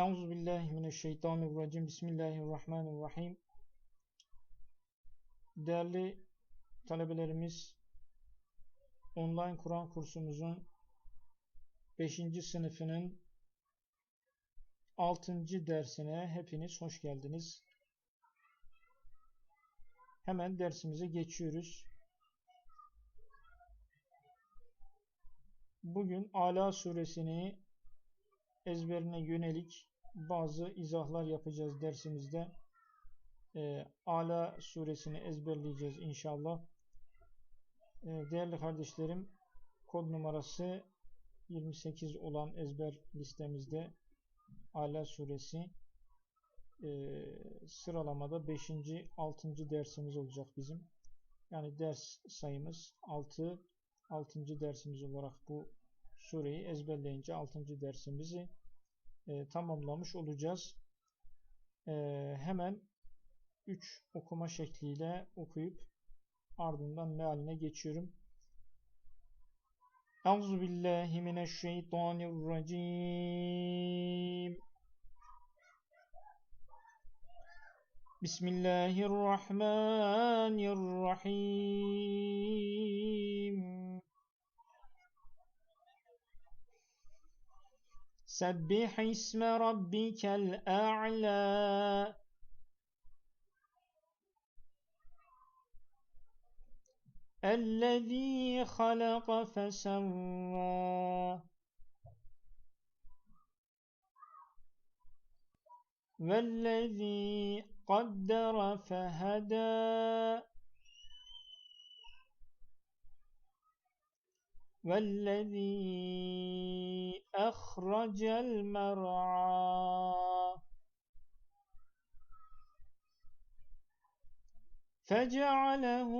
Euzu billahi mineşşeytanirracim. Bismillahirrahmanirrahim. Değerli talebelerimiz, online Kur'an kursumuzun 5. sınıfının 6. dersine hepiniz hoş geldiniz. Hemen dersimize geçiyoruz. Bugün Ala suresini ezberine yönelik bazı izahlar yapacağız dersimizde. E, Ala suresini ezberleyeceğiz inşallah. E, değerli kardeşlerim, kod numarası 28 olan ezber listemizde Ala suresi e, sıralamada 5. 6. dersimiz olacak bizim. Yani ders sayımız 6 6. dersimiz olarak bu sureyi ezberleyince 6. dersimizi e, tamamlamış olacağız. E, hemen 3 okuma şekliyle okuyup ardından mealine geçiyorum. Euzu billahi mineşşeytanirracim. Bismillahirrahmanirrahim. سبح اسم ربك الأعلى. الذي خلق فسوى. والذي قدر فهدى. والذي أخرج المرعى. فجعله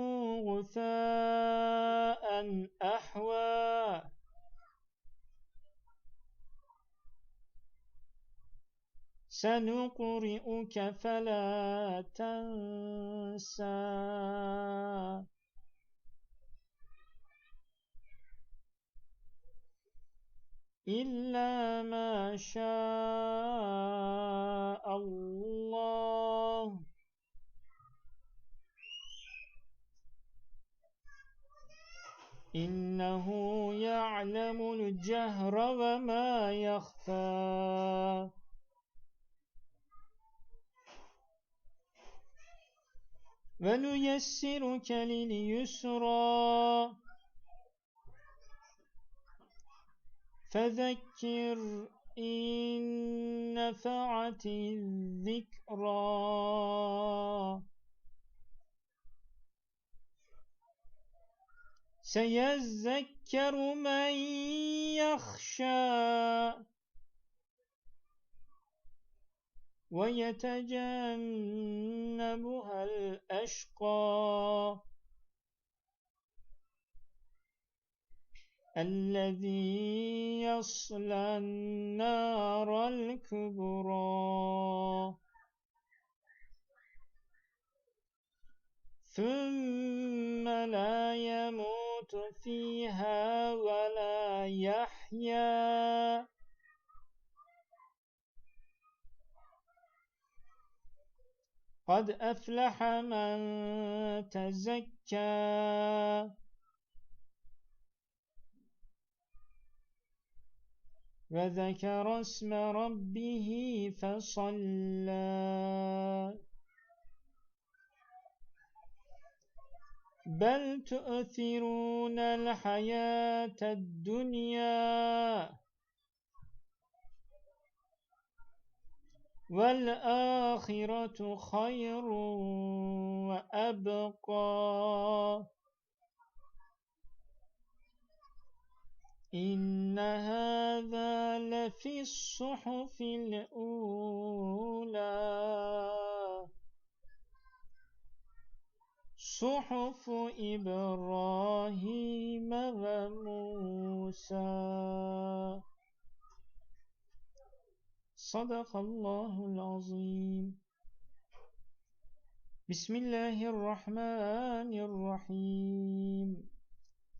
غثاء أحوى. سنقرئك فلا تنسى. إلا ما شاء الله. إنه يعلم الجهر وما يخفى. ونيسرك لليسرى. فذكر إن نفعت الذكرى. سيذكر من يخشى ويتجنبها الأشقى. الذي يصلى النار الكبرى. ثم لا يموت فيها ولا يحيا. قد أفلح من تزكى. وذكر اسم ربه فصلى بل تؤثرون الحياة الدنيا والآخرة خير وأبقى إن هذا لفي الصحف الأولى. صحف إبراهيم وموسى. صدق الله العظيم. بسم الله الرحمن الرحيم.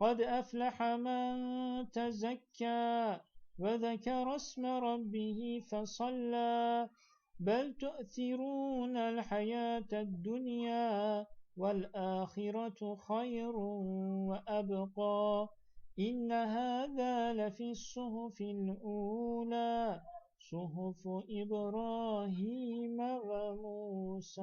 قد أفلح من تزكى وذكر اسم ربه فصلى بل تؤثرون الحياة الدنيا والآخرة خير وأبقى إن هذا لفي الصحف الأولى صحف إبراهيم وموسى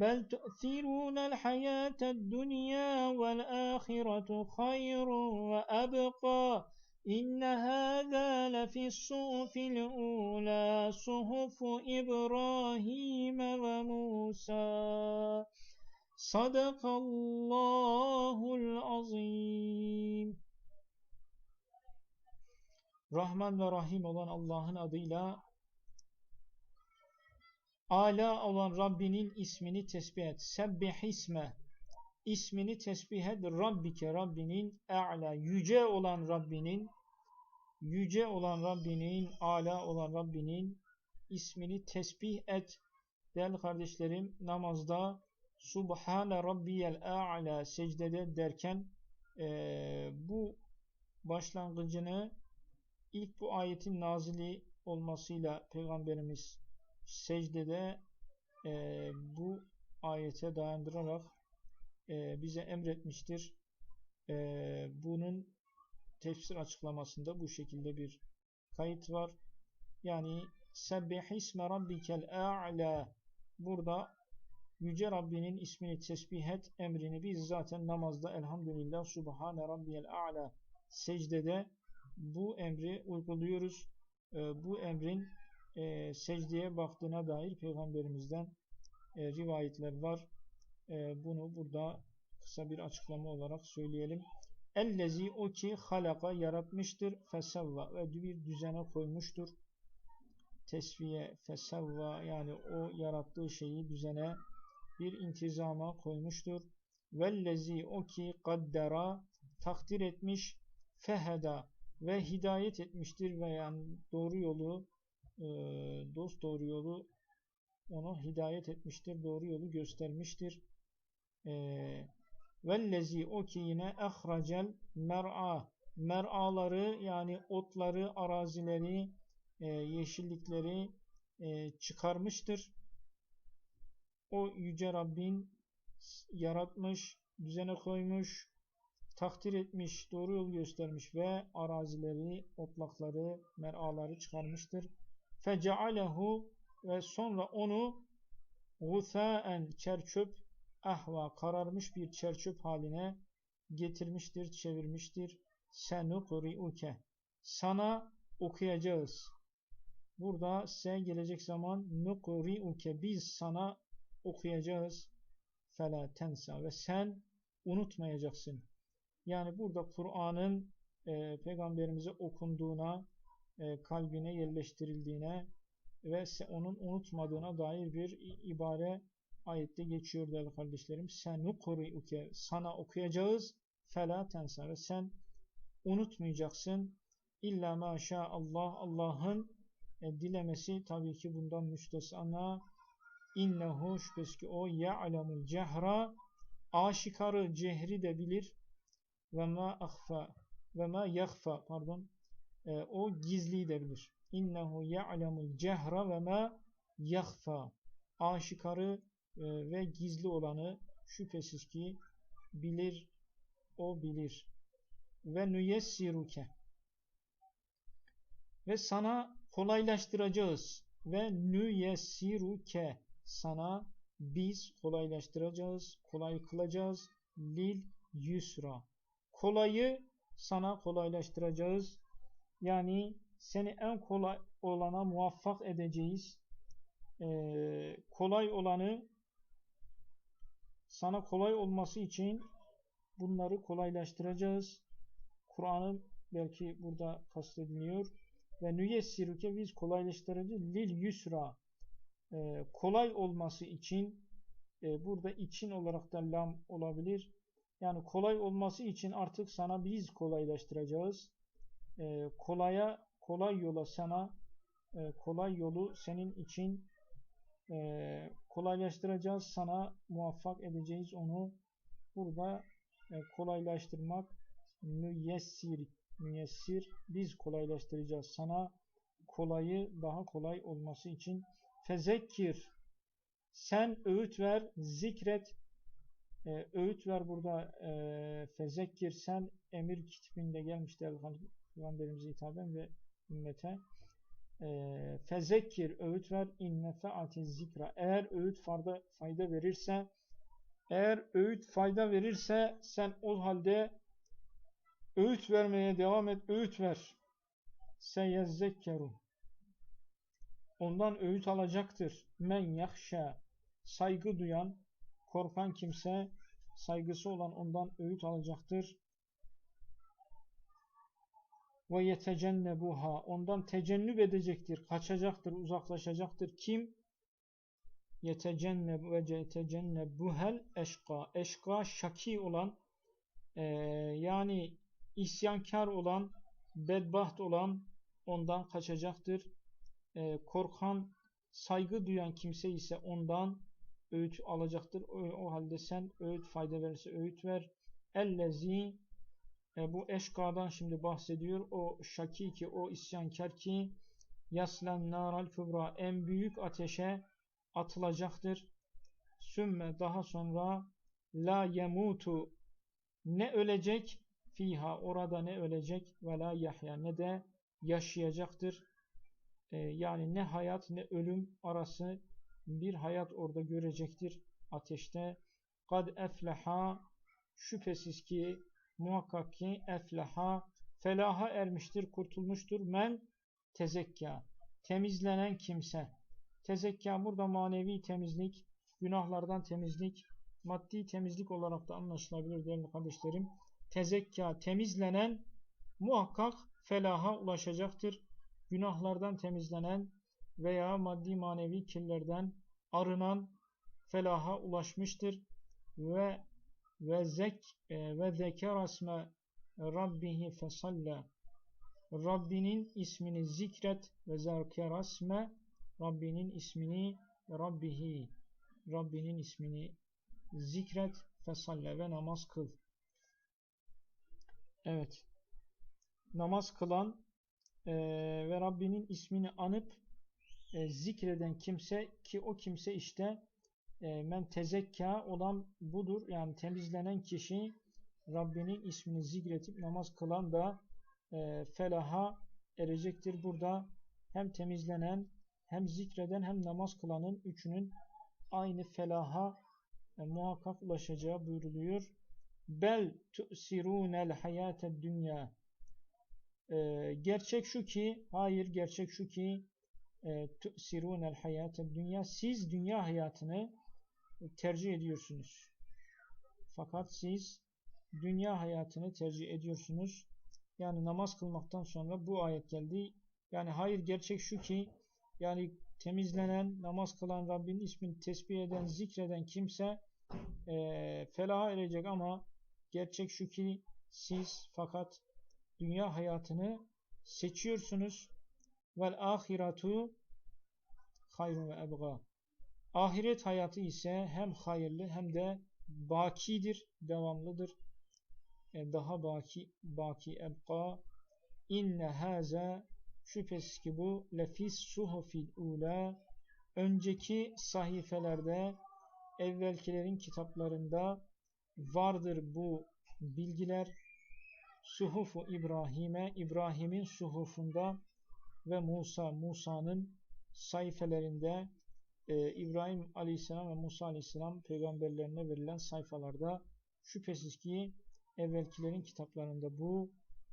بل تؤثرون الحياة الدنيا والآخرة خير وأبقى إن هذا لفي الصحف الأولى صحف إبراهيم وموسى. صدق الله العظيم. Rahman ve Rahim olan Allah'ın adıyla Ala olan Rabbinin ismini tesbih et. Sebbih isme. İsmini tesbih et. Rabbike Rabbinin e'la. Yüce olan Rabbinin yüce olan Rabbinin ala olan Rabbinin ismini tesbih et. Değerli kardeşlerim namazda Subhane Rabbiyel A'la secdede derken e, bu başlangıcını ilk bu ayetin nazili olmasıyla Peygamberimiz secdede e, bu ayete dayandırarak e, bize emretmiştir. E, bunun tefsir açıklamasında bu şekilde bir kayıt var. Yani Sebbih isme rabbikel a'la burada Yüce Rabbinin ismini tesbih et emrini biz zaten namazda elhamdülillah Subhane Rabbiyel a'la secdede bu emri uyguluyoruz. E, bu emrin e, secdeye baktığına dair peygamberimizden e, rivayetler var. E, bunu burada kısa bir açıklama olarak söyleyelim. Ellezi o ki halaka yaratmıştır fesevva ve bir düzene koymuştur. Tesviye fesevva yani o yarattığı şeyi düzene bir intizama koymuştur. Vellezi o ki kaddera takdir etmiş feheda ve hidayet etmiştir veya doğru yolu e, dost doğru yolu onu hidayet etmiştir, doğru yolu göstermiştir. E, vellezi o ki yine ehracel mer'a mer'aları yani otları, arazileri, e, yeşillikleri çıkarmıştır. O yüce Rabbin yaratmış, düzene koymuş, takdir etmiş, doğru yol göstermiş ve arazileri, otlakları, mer'aları çıkarmıştır. Fecealehu ve sonra onu guthaen çerçöp ahva kararmış bir çerçöp haline getirmiştir, çevirmiştir. Senukri'uke sana okuyacağız. Burada se gelecek zaman nukri'uke biz sana okuyacağız. fela tensa ve sen unutmayacaksın. Yani burada Kur'an'ın e, peygamberimize okunduğuna, e, kalbine yerleştirildiğine ve onun unutmadığına dair bir ibare ayette geçiyor değerli kardeşlerim. Sen sana okuyacağız fela tensa sen unutmayacaksın. İlla maşa Allah Allah'ın e, dilemesi tabii ki bundan müstesana innehu şüphesiz ki o ya'lemul cehra aşikarı cehri de bilir ve ma ahfa ve ma yakhfa pardon e, o gizliyi de bilir. İnnehu ya'lemul cehra ve ma yakhfa aşikarı e, ve gizli olanı şüphesiz ki bilir o bilir. Ve nüyessiruke ve sana kolaylaştıracağız ve nüyessiruke sana biz kolaylaştıracağız, kolay kılacağız lil yusra kolayı sana kolaylaştıracağız. Yani seni en kolay olana muvaffak edeceğiz. Ee, kolay olanı sana kolay olması için bunları kolaylaştıracağız. Kur'an'ın belki burada kastediliyor. Ve nüyessiruke biz kolaylaştıracağız. Lil yusra ee, kolay olması için e, burada için olarak da lam olabilir. Yani kolay olması için artık sana biz kolaylaştıracağız. Ee, kolaya, kolay yola sana, e, kolay yolu senin için e, kolaylaştıracağız. Sana muvaffak edeceğiz onu. Burada e, kolaylaştırmak müyessir, müyessir biz kolaylaştıracağız. Sana kolayı daha kolay olması için fezekkir sen öğüt ver, zikret, e, öğüt ver burada e, fezekkir sen emir kitbinde gelmişti Peygamberimize hitaben ve ümmete e, fezekkir öğüt ver inne fe'atiz zikra. Eğer öğüt fayda, fayda verirse eğer öğüt fayda verirse sen o halde öğüt vermeye devam et öğüt ver. Seyezzekkeru ondan öğüt alacaktır. Men yahşa saygı duyan korkan kimse saygısı olan ondan öğüt alacaktır. Ve yetecennebuha ondan tecennüp edecektir, kaçacaktır, uzaklaşacaktır. Kim? Yetecenneb ve yetecennebuhel eşka. Eşka şaki olan e, yani isyankar olan, bedbaht olan ondan kaçacaktır. E, korkan, saygı duyan kimse ise ondan öğüt alacaktır. O, o halde sen öğüt fayda verirse öğüt ver. Ellezi e, bu eşkadan şimdi bahsediyor. O şaki ki o isyankar ki yaslen naral kübra en büyük ateşe atılacaktır. Sümme daha sonra la yemutu ne ölecek fiha orada ne ölecek ve la yahya ne de yaşayacaktır. Ee, yani ne hayat ne ölüm arası bir hayat orada görecektir ateşte. Kad efleha şüphesiz ki muhakkak ki efleha felaha ermiştir, kurtulmuştur. Men tezekka temizlenen kimse. Tezekka burada manevi temizlik, günahlardan temizlik, maddi temizlik olarak da anlaşılabilir değerli kardeşlerim. Tezekka temizlenen muhakkak felaha ulaşacaktır. Günahlardan temizlenen veya maddi manevi kirlerden arınan felaha ulaşmıştır ve ve zek e, ve zeker isme rabbihi fesalla Rabbinin ismini zikret ve zeker isme Rabbinin ismini Rabbihi Rabbinin ismini zikret fesalle ve namaz kıl. Evet. Namaz kılan e, ve Rabbinin ismini anıp e, zikreden kimse ki o kimse işte e, men tezekka olan budur. Yani temizlenen kişi Rabbinin ismini zikretip namaz kılan da e, felaha erecektir. Burada hem temizlenen hem zikreden hem namaz kılanın üçünün aynı felaha e, muhakkak ulaşacağı buyruluyor. Bel tu'sirunel hayate dünya. E, gerçek şu ki, hayır gerçek şu ki e, tu'sirûnel hayâte dünya siz dünya hayatını tercih ediyorsunuz. Fakat siz dünya hayatını tercih ediyorsunuz. Yani namaz kılmaktan sonra bu ayet geldi. Yani hayır gerçek şu ki yani temizlenen, namaz kılan Rabbin ismini tesbih eden, zikreden kimse e, felaha erecek ama gerçek şu ki siz fakat dünya hayatını seçiyorsunuz. Vel ahiratu hayrun ve ebga. Ahiret hayatı ise hem hayırlı hem de bakidir, devamlıdır. E, daha baki, baki ebqa. İnne haza şüphesiz ki bu lefis suhufil ula önceki sahifelerde evvelkilerin kitaplarında vardır bu bilgiler suhufu İbrahim'e İbrahim'in suhufunda ve Musa Musa'nın sayfelerinde e, İbrahim Aleyhisselam ve Musa Aleyhisselam peygamberlerine verilen sayfalarda şüphesiz ki evvelkilerin kitaplarında bu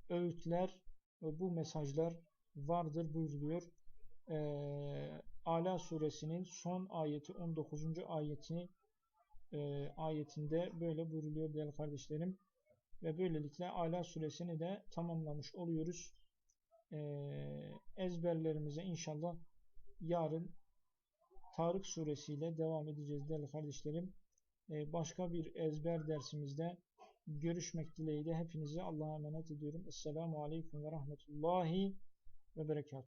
öğütler ve bu mesajlar vardır buyuruluyor. E, Ala suresinin son ayeti 19. ayeti e, ayetinde böyle buyruluyor değerli kardeşlerim. Ve böylelikle Ala suresini de tamamlamış oluyoruz. E, ezberlerimize inşallah yarın Tarık suresiyle devam edeceğiz değerli kardeşlerim. E, başka bir ezber dersimizde görüşmek dileğiyle hepinizi Allah'a emanet ediyorum. Esselamu Aleyküm ve Rahmetullahi ve Berekatuhu.